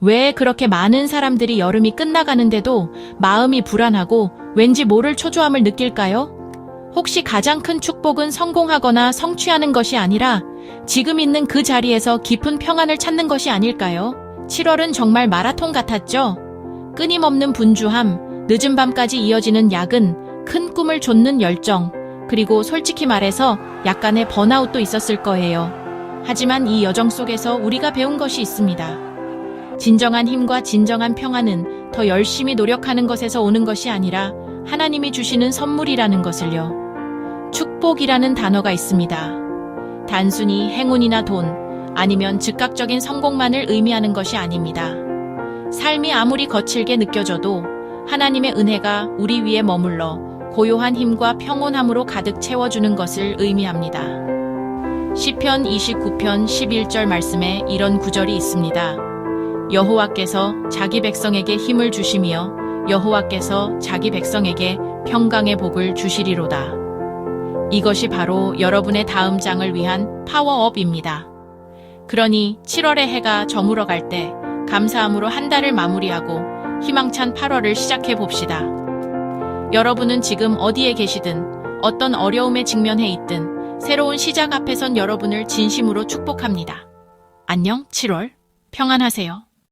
왜 그렇게 많은 사람들이 여름이 끝나가는데도 마음이 불안하고 왠지 모를 초조함을 느낄까요? 혹시 가장 큰 축복은 성공하거나 성취하는 것이 아니라 지금 있는 그 자리에서 깊은 평안을 찾는 것이 아닐까요? 7월은 정말 마라톤 같았죠? 끊임없는 분주함, 늦은 밤까지 이어지는 야근, 큰 꿈을 좇는 열정, 그리고 솔직히 말해서 약간의 번아웃도 있었을 거예요. 하지만 이 여정 속에서 우리가 배운 것이 있습니다. 진정한 힘과 진정한 평안은 더 열심히 노력하는 것에서 오는 것이 아니라 하나님이 주시는 선물이라는 것을요. 축복이라는 단어가 있습니다. 단순히 행운이나 돈, 아니면 즉각적인 성공만을 의미하는 것이 아닙니다. 삶이 아무리 거칠게 느껴져도 하나님의 은혜가 우리 위에 머물러 고요한 힘과 평온함으로 가득 채워주는 것을 의미합니다. 시편 29편 11절 말씀에 이런 구절이 있습니다. 여호와께서 자기 백성에게 힘을 주시며 여호와께서 자기 백성에게 평강의 복을 주시리로다. 이것이 바로 여러분의 다음 장을 위한 파워업입니다. 그러니 7월의 해가 저물어 갈 때 감사함으로 한 달을 마무리하고 희망찬 8월을 시작해 봅시다. 여러분은 지금 어디에 계시든 어떤 어려움에 직면해 있든 새로운 시작 앞에선 여러분을 진심으로 축복합니다. 안녕 7월. 평안하세요.